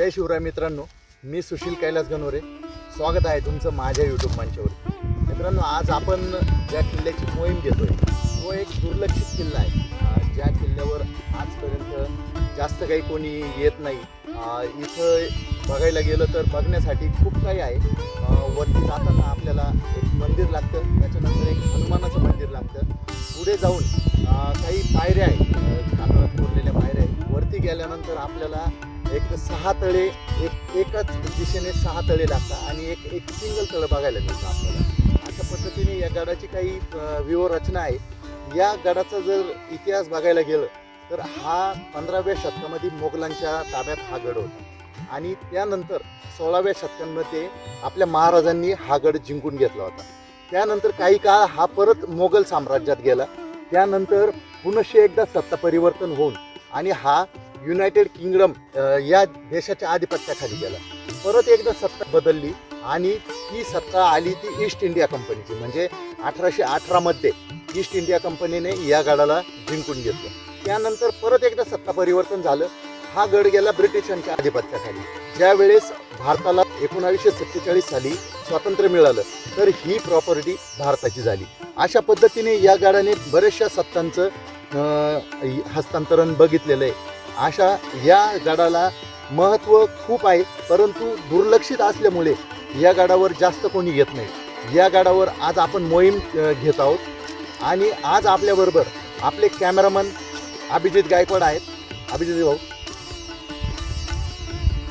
जय शिवराय मित्रांनो मी सुशील कैलास गणोरे. स्वागत आहे तुमचं माझ्या यूट्यूब मंचावर. मित्रांनो आज आपण ज्या किल्ल्याची मोहीम घेतोय तो एक दुर्लक्षित किल्ला आहे. ज्या किल्ल्यावर आजपर्यंत जास्त काही कोणी येत नाही. इथं बघायला गेलं तर बघण्यासाठी खूप काही आहे. वरती जाताना आपल्याला एक मंदिर लागतं त्याच्यानंतर एक हनुमानाचं मंदिर लागतं. पुढे जाऊन काही पायऱ्या आहेत अं, कोरलेल्या पायऱ्या आहेत. वरती गेल्यानंतर आपल्याला एक सहा तळे एक एकाच दिशेने सहा तळे लागतात आणि एक एक सिंगल तळं बघायला मिळतं आपल्याला. अशा पद्धतीने या गडाची काही व्यूहरचना आहे. या गडाचा जर इतिहास बघायला गेलं तर हा पंधराव्या शतकामध्ये मोगलांच्या ताब्यात हा गड होता. आणि त्यानंतर सोळाव्या शतकांमध्ये आपल्या महाराजांनी हा गड जिंकून घेतला होता. त्यानंतर काही काळ हा परत मोगल साम्राज्यात गेला. त्यानंतर पुनश्च एकदा सत्ता परिवर्तन होऊन आणि हा युनायटेड किंगडम या देशाच्या आधिपत्याखाली गेला. परत एकदा सत्ता बदलली आणि ती सत्ता आली ती ईस्ट इंडिया कंपनीची. म्हणजे अठराशे अठरामध्ये ईस्ट इंडिया कंपनीने या गडाला जिंकून घेतलं. त्यानंतर परत एकदा सत्ता परिवर्तन झालं. हा गड गेला ब्रिटिशांच्या आधिपत्याखाली. ज्यावेळेस भारताला एकोणावीसशे सत्तेचाळीस साली स्वातंत्र्य मिळालं तर ही प्रॉपर्टी भारताची झाली. अशा पद्धतीने या गडाने बऱ्याचशा सत्तांचं हस्तांतरण बघितलेलं आहे. अशा या गडाला महत्त्व खूप आहे परंतु दुर्लक्षित असल्यामुळे या गडावर जास्त कोणी येत नाही. या गडावर आज आपण मोहीम घेत आहोत. आणि आज आपल्याबरोबर आपले कॅमेरामन अभिजित गायकवाड आहेत. अभिजित भाऊ.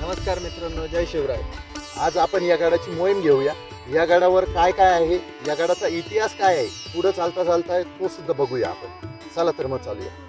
नमस्कार मित्रांनो जय शिवराय. आज आपण या गडाची मोहीम घेऊया. या गडावर काय काय आहे? या गडाचा इतिहास काय आहे? पुढं चालता चालता तो सुद्धा बघूया आपण. चला तर मग चालूया.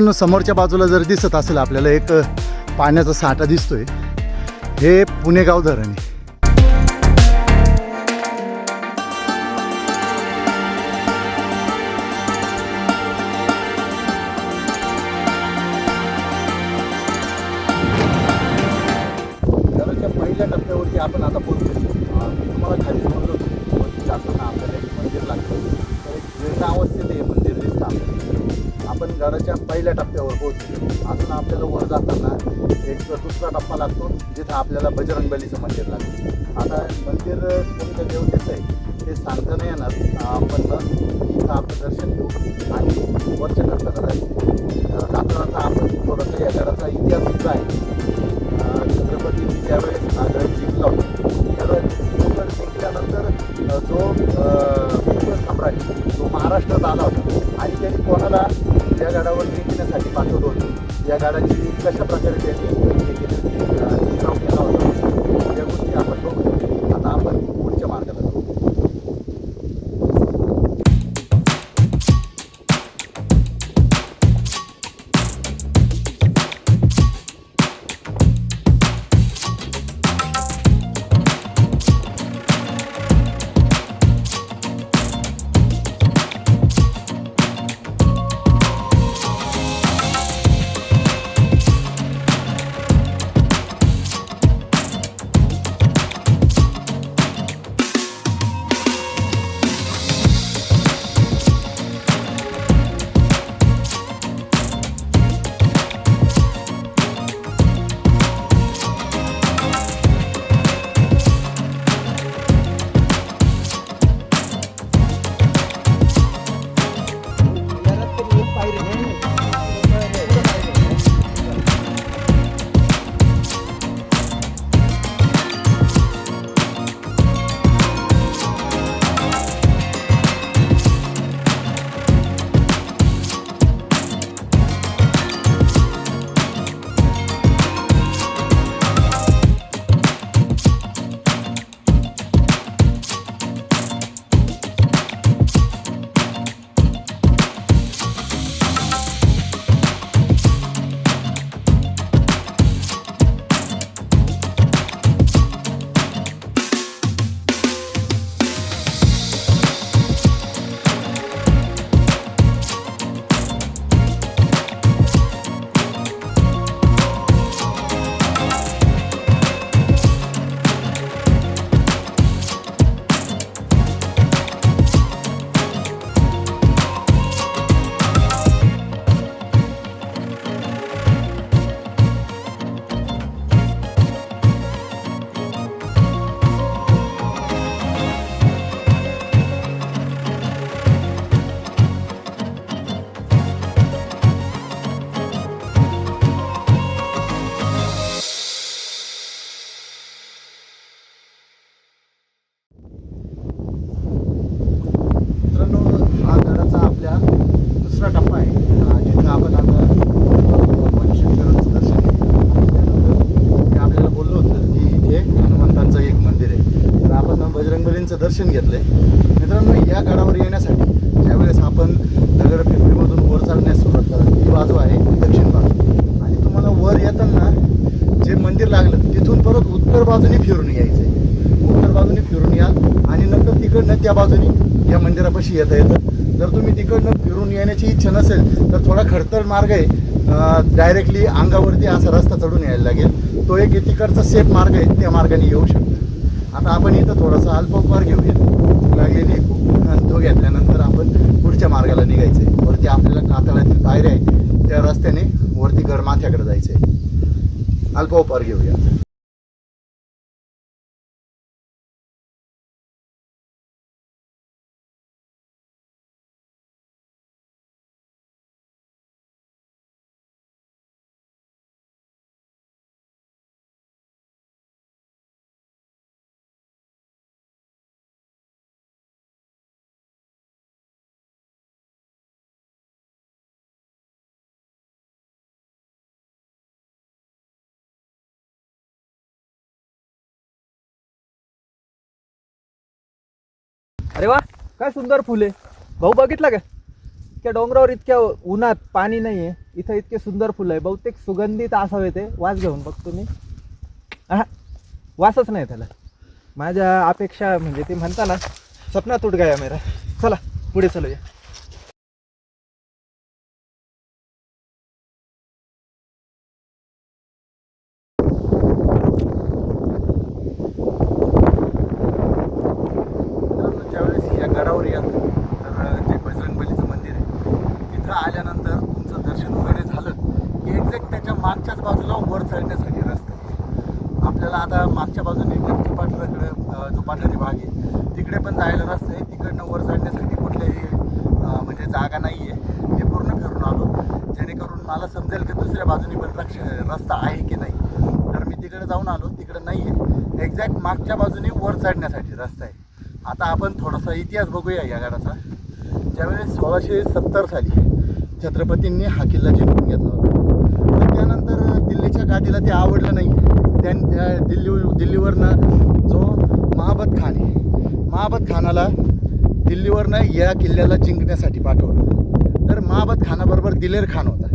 मित्रांनो समोरच्या बाजूला जर दिसत असेल आपल्याला एक पाण्याचा साठा दिसतोय. हे पुणेगाव धरण. आहे पहिल्या टप्प्यावरती आपण आता पोहोचतो तुम्हाला खाली पहिल्या टप्प्यावर पोहोचलो. अजून आपल्याला वर जाताना एक दुसरा टप्पा लागतो जिथं आपल्याला बजरंगबलीचं मंदिर लागतं. आता मंदिर कोणत्या देवतेचं आहे ते सांगता नाही येणार. आपण पण इथं आपलं दर्शन बजरंगबलींचं दर्शन घेतलंय मित्रांनो या गडावर येण्यासाठी ज्यावेळेस आपण नगर पिंपरीमधून वर चालण्यास सुरुवात करा ही बाजू आहे दक्षिण बाजू. आणि तुम्हाला वर येताना जे मंदिर लागलं तिथून परत उत्तर बाजूने फिरून यायचं आहे उत्तर बाजूने फिरून या आणि नंतर तिकडनं त्या बाजूने या मंदिरापाशी येता येतं. जर तुम्ही तिकडनं फिरून येण्याची इच्छा नसेल तर थोडा खडतर मार्ग आहे. डायरेक्टली अंगावरती असा रस्ता चढून यायला लागेल. तो एक तिकडचा सेफ मार्ग आहे त्या मार्गाने येऊ शकतो. आता आपण इथं थोडासा अल्पोपहार घेऊया लागेल आणि तो घेतल्यानंतर आपण पुढच्या मार्गाला निघायचं आहे वरती आपल्याला कातळातील पायऱ्या आहे त्या रस्त्याने वरती गडमाथ्याकडे जायचं आहे अल्पोपहार घेऊया अरे वा काय सुंदर फुले. भाऊ बघितलं का? इतक्या डोंगरावर इतक्या उन्हात पाणी नाही आहे इथं इतके सुंदर फुलं आहे. बहुतेक सुगंधित असावे ते. वास घेऊन बघतो मी. हा वासच नाही त्याला. माझ्या अपेक्षा म्हणजे ते म्हणता ना सपना तुट गया मेरा. चला पुढे चलूया मित्रांनो, ज्यावेळेस या गडावर याल तर जे बजरंगबलीचं मंदिर आहे तिथं आल्यानंतर तुमचं दर्शन वगैरे झालं की एक्झॅक्ट त्याच्या मागच्याच चढण्यासाठी रस्ता. आहे आपल्याला आता मागच्या बाजूने गणपती पाठराकडे जो पाठारी भाग आहे. तिकडे पण जायला रस्ता आहे तिकडनं वर चढण्यासाठी कुठल्याही म्हणजे जागा नाही आहे ते पूर्ण फिरून आलो. जेणेकरून मला समजेल की दुसऱ्या बाजूने पण रक्ष रस्ता आहे की नाही. तर मी तिकडे जाऊन आलो. तिकडे नाही आहे एक्झॅक्ट मागच्या बाजूने वर चढण्यासाठी रस्ता आहे. आता आपण थोडासा इतिहास बघूया या गडाचा ज्यावेळेस सोळाशे सत्तर साली छत्रपतींनी हा किल्ला जिंकून घेतला होता. त्यांच्या दिल्लीच्या गादीला ते आवडलं नाही. त्या त्या दिल्ली दिल्लीवरनं जो महाबत खान आहे महाबत खानाला दिल्लीवरनं या किल्ल्याला जिंकण्यासाठी पाठवलं. तर महाबत खानाबरोबर दिलेर खान होता.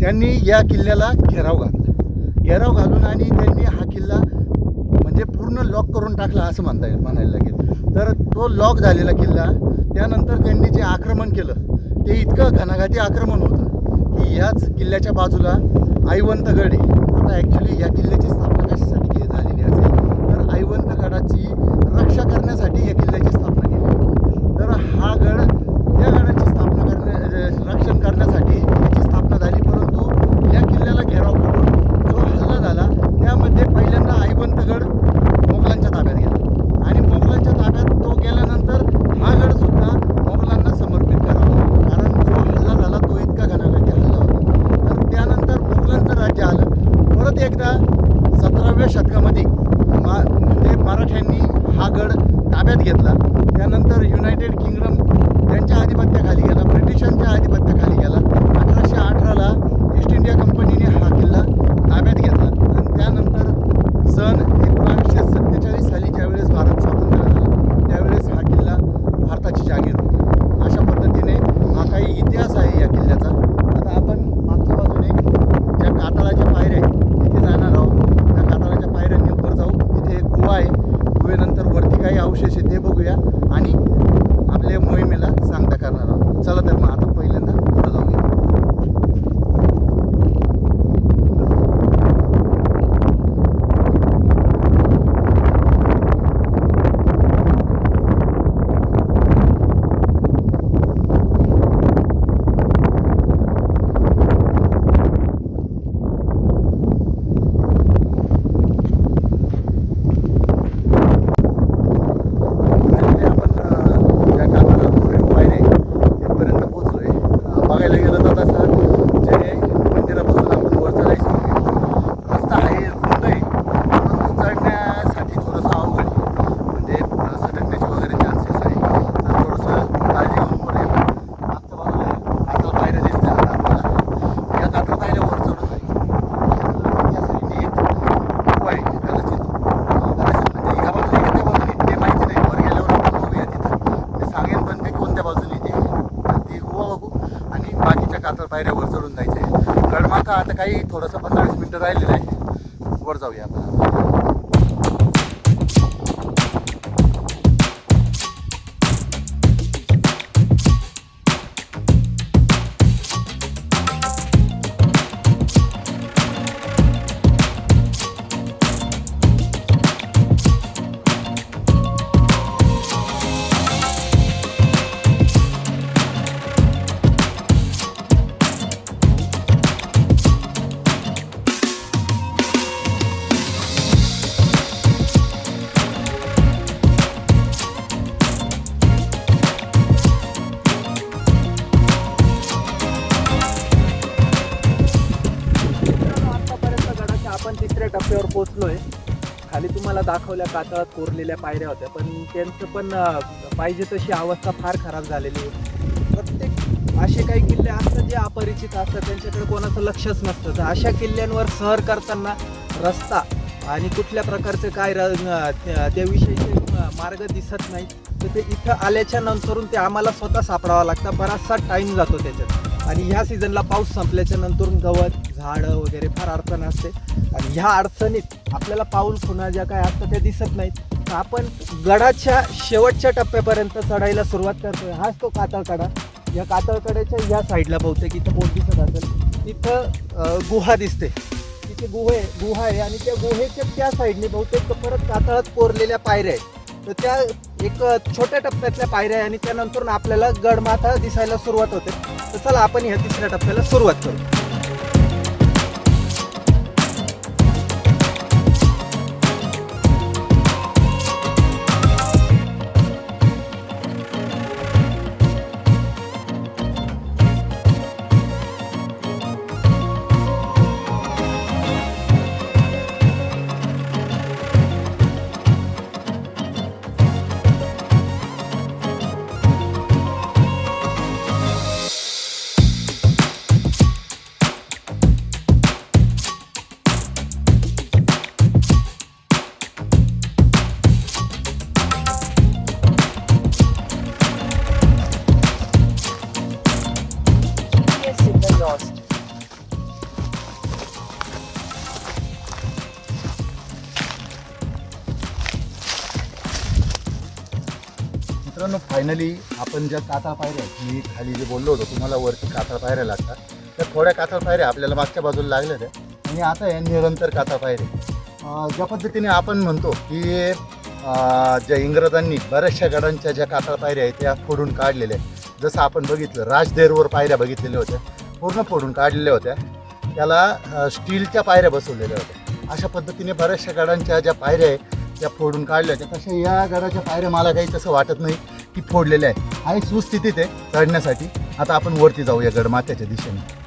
त्यांनी या किल्ल्याला घेराव घातला. घेराव घालून आणि त्यांनी हा किल्ला म्हणजे पूर्ण लॉक करून टाकला असं म्हणता येईल म्हणायला लागेल. तर तो लॉक झालेला किल्ला त्यानंतर त्यांनी जे आक्रमण केलं ते इतकं घनाघाती आक्रमण होतं की याच किल्ल्याच्या बाजूला आईवंतगड आहे. आता ॲक्च्युली या किल्ल्याची स्थापना कशासाठी केली झालेली असेल तर आईवंतगडाची रक्षा करण्यासाठी या किल्ल्याची स्थापना केली. तर हा गड या गडाची स्थापना करण्या रक्षण करण्यासाठी याची स्थापना झाली परंतु या किल्ल्याला घेराव करून जो हल्ला झाला त्यामध्ये पहिल्यांदा आईबंतगड मोगलांच्या ताब्यात गेला आणि मोगलांच्या ताब्यात तो गेल्यानंतर हा गड सुद्धा मोगलांना समर्पित करावा कारण जो हल्ला झाला तो इतका घनाघाती हल्ला होता तर त्यानंतर मोगलांचं राज्य आलं परत एकदा सतराव्या शतकामध्ये मा म्हणजे मराठ्यांनी हा गड ताब्यात घेतला त्यानंतर युनायटेड किंगडम त्यांच्या आधिपत्याखाली गेला ब्रिटिशांच्या आधिपत्याखाली गेला अठराशे अठराला ईस्ट इंडिया कंपनीने हा किल्ला ताब्यात घेतला आणि त्यानंतर सन एकोणावीसशे सत्तेचाळीस साली ज्यावेळेस भारत स्वतंत्र झाला त्यावेळेस हा किल्ला भारताची जागीर होती अशा पद्धतीने हा काही इतिहास आहे या किल्ल्याचा आता आपण मागच्या बाजूने ज्या कातळाच्या पायऱ्या आहेत तिथे जाणार आहोत त्या कातळाच्या पायऱ्यांनी वर जाऊ तिथे एक गुहा आहे गुहेनंतर वरती काही अवशेष आहे ते बघूया आणि आपल्या मोहिमेला सांगता करणार आहोत चला तर मग आता पहिल्यांदा पुढे जाऊया फायनली आपण अ, ज्या कातळा पायरे तिथपर्यंत पोहोचलोय अ, बघायला गेलं तर तसं जे मंदिरापासून आपण वर चढायचो रस्ता आहे रुंद आहे परंतु चढण्यासाठी थोडंसं अवघड आहे म्हणजे अ, सटकण्याचे वगैरे चान्सेस आहे तर थोडंसं काळजी घेऊन वर यावं. मागच्या बाजूला कातळ पायऱ्या दिसतात वर चढून जायचं आहे गडमाथा आता काही थोडंसं दाखवल्या कातळात कोरलेल्या पायऱ्या होत्या. पण त्यांचं पण पाहिजे तशी अवस्था फार खराब झालेली आहे प्रत्येक असे काही किल्ले असतात जे अपरिचित असतात. त्यांच्याकडे कोणाचं लक्षच नसतं. तर अशा किल्ल्यांवर सहर करताना रस्ता आणि कुठल्या प्रकारचे काय र त्याविषयीचे मार्ग दिसत नाही तर ते इथं आल्याच्या नंतरून ते आम्हाला स्वतः सापडावा लागतं. बराचसा टाईम जातो त्याच्यात. आणि ह्या सीझनला पाऊस संपल्याच्या नंतर गवत झाडं वगैरे फार अडचण असते. आणि ह्या अडचणीत आपल्याला पाऊल खुणा ज्या काय असतात त्या दिसत नाहीत. तर आपण गडाच्या शेवटच्या टप्प्यापर्यंत चढायला सुरुवात करतोय. हाच तो कातळकडा. या कातळकड्याच्या ह्या साईडला बहुतेक इथं बोट दिसत असेल. इथं गुहा दिसते. तिथे गुहे गुहा आहे आणि त्या गुहेच्या त्या साईडने बहुतेक परत कातळात कोरलेल्या पायऱ्या आहेत. तर त्या एक छोट्या टप्प्यातल्या पायऱ्या आहे आणि त्यानंतर आपल्याला गडमाथा दिसायला सुरुवात होते. तर चला आपण ह्या तिसऱ्या टप्प्याला सुरुवात करू. फायनली आपण ज्या कातळ पायऱ्या मी खाली जे बोललो होतो तुम्हाला वरती कातळ पायऱ्या लागतात. त्या थोड्या कातळ पायऱ्या आपल्याला मागच्या बाजूला लागल्या त्या आणि आता या निरंतर कातळ पायऱ्या ज्या पद्धतीने आपण म्हणतो की ज्या इंग्रजांनी बऱ्याचशा गडांच्या ज्या कातळ पायऱ्या आहेत त्या फोडून काढलेल्या आहेत. जसं आपण बघितलं राजदेरवर पायऱ्या बघितलेल्या होत्या पूर्ण फोडून काढलेल्या होत्या. त्याला स्टीलच्या पायऱ्या बसवलेल्या होत्या. अशा पद्धतीने बऱ्याचशा गडांच्या ज्या पायऱ्या आहेत त्या फोडून काढल्या होत्या. तशा या गडाच्या पायऱ्या मला काही तसं वाटत नाही. की फोडलेली आहे. आणि सुस्थितीत आहे चढण्यासाठी आता आपण वरती जाऊया गडमाथ्याच्या दिशेने.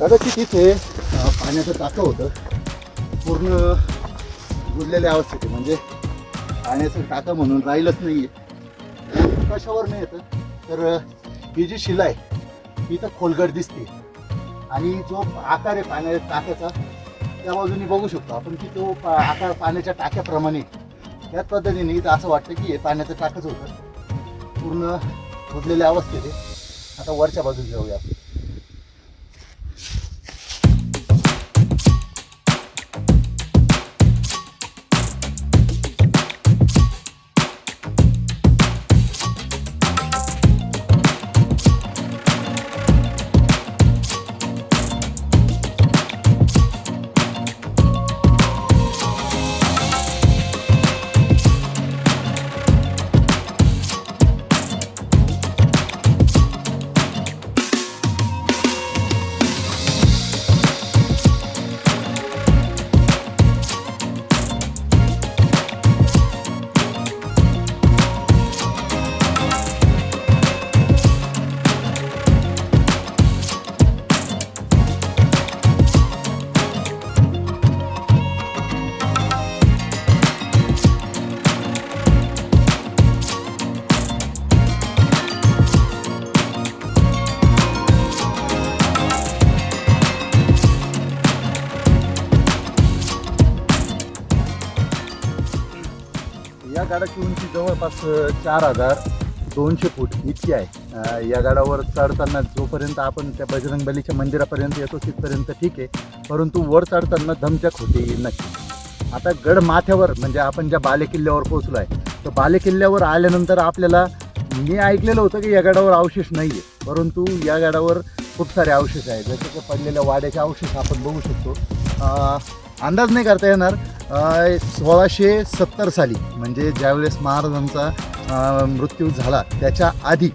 कदाचित तिथे पाण्याचं टाकं होतं. पूर्ण बुडलेल्या अवस्थेत आहे. म्हणजे पाण्याचं टाकं म्हणून राहिलंच नाही आहे कशावर नाही येतं तर ही जी शिला आहे ही तर खोलगट दिसते. आणि जो आकार आहे पाण्याच्या टाक्याचा त्या बाजूने बघू शकतो आपण की तो पा- आकार पाण्याच्या टाक्याप्रमाणे त्याच पद्धतीने इथं असं वाटतं की हे पाण्याचं टाकंच होतं. पूर्ण फुटलेल्या अवस्थेत आहे. आता वरच्या बाजूला जाऊया आपण. गाडाची उंची जवळपास चार हजार दोनशे फूट इतकी आहे. या गडावर चढताना जोपर्यंत आपण त्या बजरंगबलीच्या मंदिरापर्यंत येतो तिथपर्यंत ठीक आहे. परंतु वर चढताना धमचक होते नक्की. आता गड माथ्यावर म्हणजे आपण ज्या बालेकिल्ल्यावर पोहोचलो आहे तर बालेकिल्ल्यावर आल्यानंतर आपल्याला मी ऐकलेलं होतं की या गडावर अवशेष नाही आहे परंतु या गडावर खूप सारे अवशेष आहेत. जसे की पडलेल्या वाड्याचे अवशेष आपण बघू शकतो. अंदाज नाही करता येणार. सोळाशे सत्तर साली म्हणजे ज्यावेळेस महाराजांचा मृत्यू झाला त्याच्या आधी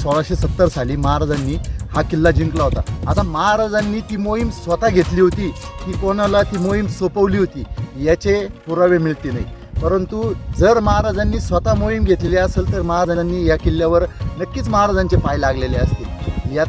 सोळाशे सत्तर साली महाराजांनी हा किल्ला जिंकला होता. आता महाराजांनी ती मोहीम स्वतः घेतली होती की कोणाला ती मोहीम सोपवली होती याचे पुरावे मिळते नाही. परंतु जर महाराजांनी स्वतः मोहीम घेतलेली असेल तर महाराजांनी या किल्ल्यावर नक्कीच महाराजांचे पाय लागलेले असतील. यात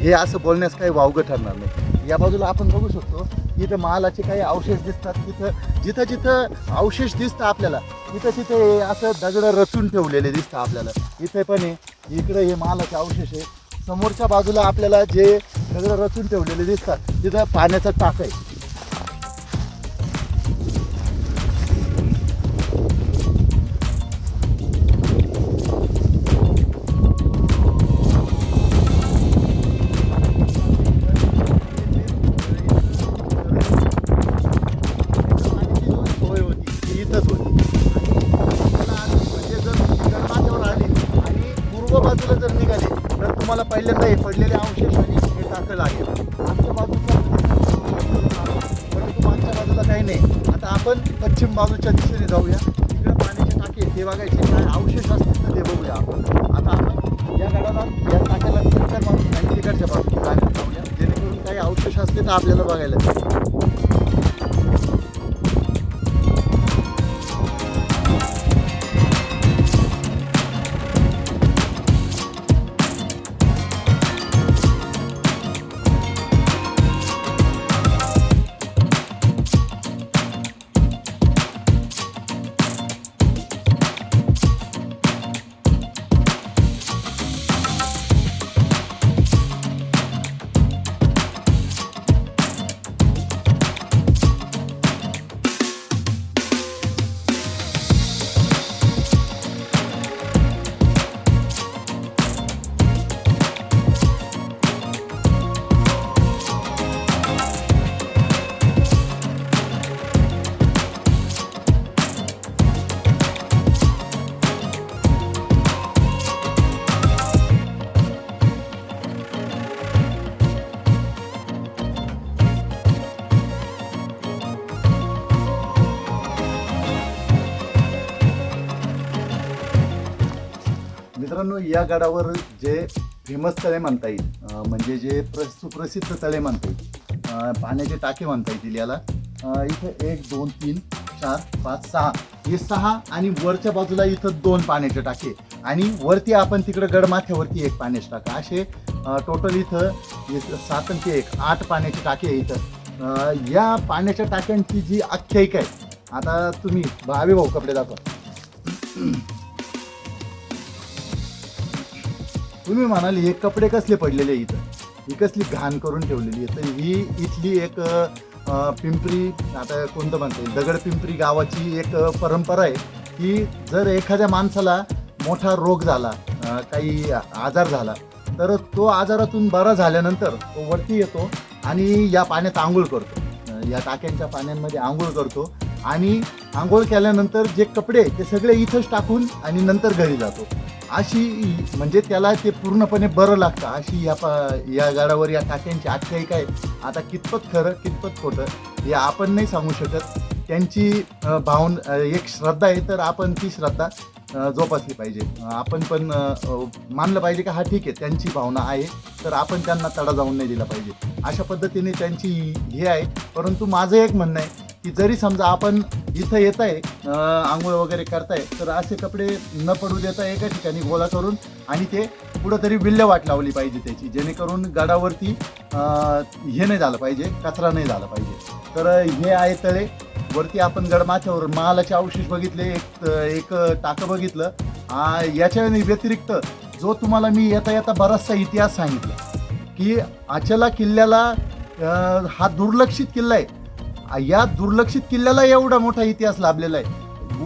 हे असं बोलण्यास काही वावगं ठरणार नाही. या बाजूला आपण बघू शकतो इथं मालाचे काही अवशेष दिसतात तिथं जिथं जिथं अवशेष दिसतं आपल्याला तिथं तिथं असं दगड रचून ठेवलेले दिसतं आपल्याला. इथे पण आहे इकडं हे महालाचे अवशेष आहे. समोरच्या बाजूला आपल्याला जे दगड रचून ठेवलेले दिसतात तिथं पाण्याचा टाक आहे. पश्चिम बाजूच्या दिशेने जाऊया. तिकडे पाण्याचे टाके ते बघायचे काय अवशेष असतील तर ते बघूया आपण. आता आपण या गडाला या टाक्याला तिकडच्या बाजूला आणि तिकडच्या बाजूला जाण्यात जाऊया. जेणेकरून काही अवशेष असले तर आपल्याला बघायला मित्रांनो या गडावर जे फेमस तळे म्हणता येईल म्हणजे जे प्र सुप्रसिद्ध तळे म्हणता येईल पाण्याचे टाके म्हणता येतील याला इथं एक दोन तीन चार पाच सहा हे सहा आणि वरच्या बाजूला इथं दोन पाण्याचे टाके आणि वरती आपण तिकडं गडमाथ्यावरती एक पाण्याचे टाका. असे टोटल इथं हे सात ते एक आठ पाण्याचे टाके आहे इथं. या पाण्याच्या टाक्यांची जी आख्यायिका आहे आता तुम्ही भावे भाऊ कपडे दाखवा. तुम्ही म्हणाल हे कपडे कसले पडलेले इथं ही कसली घाण करून ठेवलेली आहे. तर ही इथली एक पिंपरी आता कोणतं म्हणता येईल दगड पिंपरी गावाची एक परंपरा आहे की जर एखाद्या माणसाला मोठा रोग झाला काही आजार झाला तर तो आजारातून बरा झाल्यानंतर तो वरती येतो आणि या पाण्यात आंघोळ करतो. या टाक्यांच्या पाण्यांमध्ये आंघोळ करतो आणि आंघोळ केल्यानंतर जे कपडे ते सगळे इथंच टाकून आणि नंतर घरी जातो. अशी म्हणजे त्याला ते पूर्णपणे बरं लागतं. अशी या पा या गाडावर या टाक्यांची आख्यायिका आहे. आता कितपत खरं कितपत खोटं हे आपण नाही सांगू शकत. त्यांची भावन एक श्रद्धा आहे तर आपण ती श्रद्धा जोपासली पाहिजे. आपण पण मानलं पाहिजे की हा ठीक आहे त्यांची भावना आहे तर आपण त्यांना तडा जाऊन नाही दिला पाहिजे. अशा पद्धतीने त्यांची हे आहे. परंतु माझं एक म्हणणं आहे की जरी समजा आपण इथं येत आहे आंघोळ वगैरे करताय तर असे कपडे न पडू देता एका ठिकाणी गोळा करून आणि ते कुठंतरी विल्हेवाट लावली पाहिजे त्याची जेणेकरून गडावरती हे नाही झालं पाहिजे कचरा नाही झाला पाहिजे. तर हे आहे तळे. वरती आपण गडमाथ्यावर महालाचे अवशेष बघितले एक एक टाकं बघितलं. याच्या व्यतिरिक्त जो तुम्हाला मी येता येता बराचसा इतिहास सांगितला की अचला किल्ल्याला हा दुर्लक्षित किल्ला आहे. या दुर्लक्षित किल्ल्याला एवढा मोठा इतिहास लाभलेला आहे.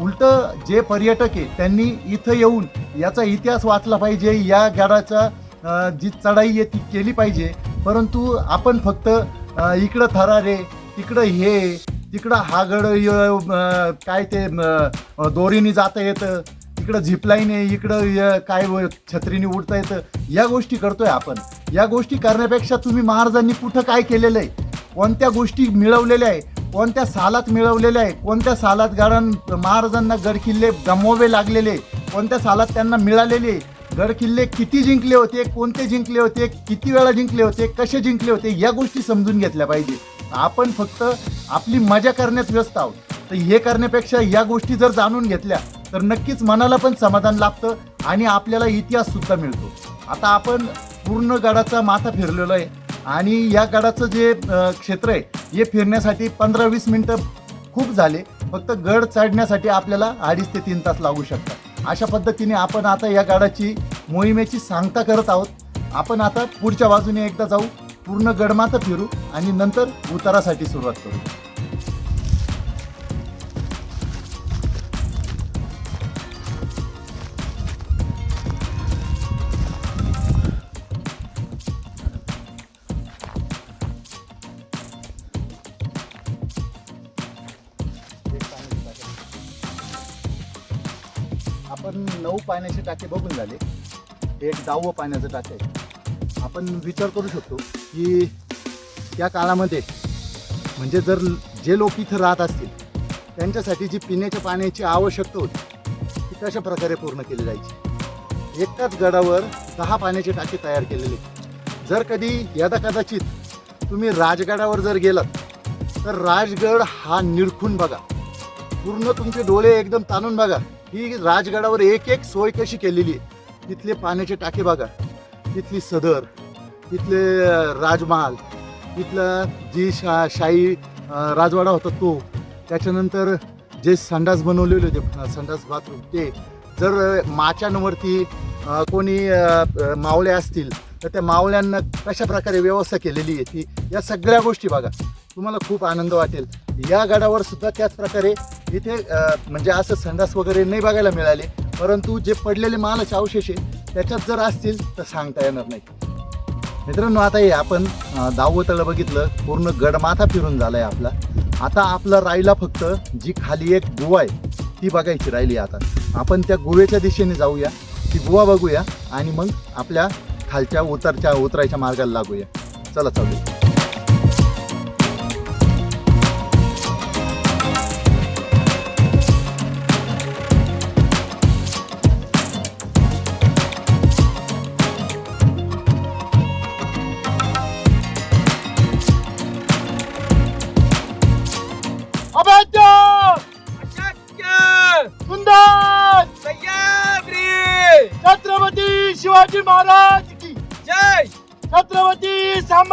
उलटं जे पर्यटक आहे त्यांनी इथं येऊन याचा इतिहास वाचला पाहिजे या गडाचा जी चढाई आहे ती केली पाहिजे. परंतु आपण फक्त इकडं थरारे तिकडं हे तिकडं हागड य, काय ते दोरीने जाता येतं इकडं झिपलाईन आहे इकडं य, काय व- छत्रीने उडता येतं. या गोष्टी करतोय आपण. या गोष्टी करण्यापेक्षा तुम्ही महाराजांनी कुठं काय केलेलं आहे? कोणत्या गोष्टी मिळवलेल्या आहे? कोणत्या सालात मिळवलेल्या आहे? कोणत्या सालात गारण महाराजांना गडकिल्ले गमवावे लागलेले कोणत्या सालात त्यांना मिळालेले गडकिल्ले किती जिंकले होते? कोणते जिंकले होते? किती वेळा जिंकले होते? कसे जिंकले होते? या गोष्टी समजून घेतल्या पाहिजे. आपण फक्त आपली मजा करण्यात व्यस्त आहोत. तर हे करण्यापेक्षा या गोष्टी जर जाणून घेतल्या तर नक्कीच मनाला पण समाधान लाभतं आणि आपल्याला इतिहास सुद्धा मिळतो. आता आपण पूर्ण गडाचा माथा फिरलेलो आहे आणि या गडाचं जे क्षेत्र आहे हे फिरण्यासाठी पंधरा वीस मिनटं खूप झाले. फक्त गड चढण्यासाठी आपल्याला अडीच ते तीन तास लागू शकतात. अशा पद्धतीने आपण आता या गडाची मोहिमेची सांगता करत आहोत. आपण आता पुढच्या बाजूने एकदा जाऊ. पूर्ण गडमात फिरू आणि नंतर उतारासाठी सुरुवात करू. आपण नऊ पाण्याचे टाके बघून झाले. एक दहावं पाण्याचं टाके. आपण विचार करू शकतो. की त्या काळामध्ये म्हणजे जर जे लोक इथं राहत असतील त्यांच्यासाठी जी पिण्याच्या पाण्याची आवश्यकता होती ती कशा प्रकारे पूर्ण केली जायची? एकाच गडावर दहा पाण्याचे टाके तयार केलेले. जर कधी यदा कदाचित तुम्ही राजगडावर जर गेलात तर राजगड हा निरखून बघा. पूर्ण तुमचे डोळे एकदम ताणून बघा. ही राजगडावर एक एक सोय कशी केलेली आहे तिथले पाण्याचे टाके बघा. तिथली सदर तिथले राजमहाल इथलं जी शा शाही राजवाडा होता तो त्याच्यानंतर जे संडास बनवलेले होते संडास बाथरूम ते जर माच्यांवरती माचांवरती कोणी अं, मावळे असतील तर त्या मावळ्यांना कशा प्रकारे व्यवस्था केलेली आहे ती या सगळ्या गोष्टी बघा. तुम्हाला खूप आनंद वाटेल. या गडावर सुद्धा त्याच प्रकारे इथे म्हणजे असं संडास वगैरे नाही बघायला मिळाले परंतु जे पडलेले मालाचे अवशेष आहे त्याच्यात जर असतील तर सांगता येणार नाही. मित्रांनो आता हे आपण अं, दहावं तळं बघितलं. पूर्ण गडमाथा फिरून झाला आहे आपला. आता आपला राहिला फक्त जी खाली एक गुवा आहे ती बघायची राहिली आता. आपण त्या गुवेच्या दिशेने जाऊया. ती गुवा बघूया आणि मग आपल्या खालच्या उतरच्या उतरायच्या मार्गाला लागूया. चला चालू.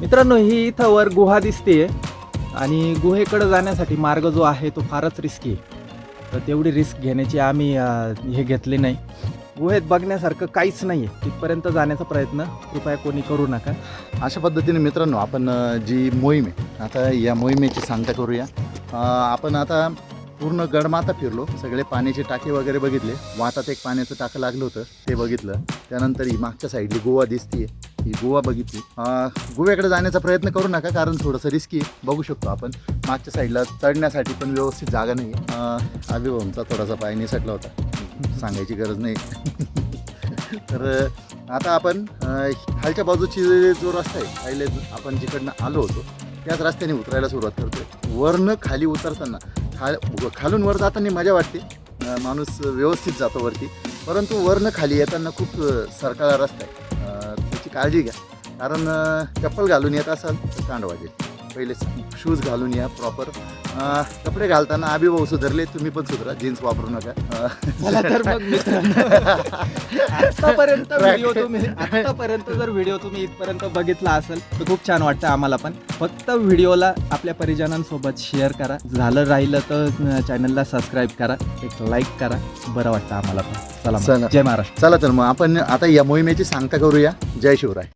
मित्रांनो ही इथं वर गुहा दिसते आणि गुहेकडे जाण्यासाठी मार्ग जो आहे तो फारच रिस्की आहे. तर तेवढी रिस्क घेण्याची आम्ही हे घेतले नाही. गुहेत बघण्यासारखं काहीच नाही आहे तिथपर्यंत जाण्याचा प्रयत्न कृपया कोणी करू नका. अशा पद्धतीने मित्रांनो आपण जी मोहीम आहे आता या मोहिमेची सांगता करूया. आपण आता पूर्ण गडमाता फिरलो. सगळे पाण्याचे टाके वगैरे बघितले. वाटात एक पाण्याचं टाकं लागलं होतं ते बघितलं. त्यानंतर ही मागच्या साईडली गोवा दिसतीये. ही गोवा बघितली. गोव्याकडे जाण्याचा प्रयत्न करू नका कारण थोडंसं रिस्की बघू शकतो आपण. मागच्या साईडला चढण्यासाठी पण व्यवस्थित जागा नाही आहे थोडासा पाय निसटला होता. सांगायची गरज नाही. तर आता आपण खालच्या बाजूची जो रस्ता आहे पहिले आपण जिकडनं आलो होतो त्याच रस्त्याने उतरायला सुरुवात करतोय. वरनं खाली उतरताना खा खालून वर जाताना मजा वाटते. माणूस व्यवस्थित जातो वरती. परंतु वरनं खाली येताना खूप अ, रस्ता आहे. त्याची काळजी घ्या. कारण चप्पल घालून येत असाल तर कांड वाजेल. पहिले शूज घालून या प्रॉपर कपडे घालताना आबी भाऊ सुधारले तुम्ही पण सुधरा जीन्स वापरू नका. चला तर मग मित्रांनो. आतापर्यंत व्हिडिओ तुम्ही आतापर्यंत जर व्हिडिओ तुम्ही इथपर्यंत बघितला असेल तर खूप छान वाटतं आम्हाला पण. फक्त व्हिडिओला आपल्या परिजनांसोबत शेअर करा. झालं राहिलं तर चॅनलला सबस्क्राईब करा. एक लाईक करा. बरं वाटतं आम्हाला पण. चला. जय महाराष्ट्र. चला तर मग आपण आता या मोहिमेची सांगता करूया. जय शिवराय.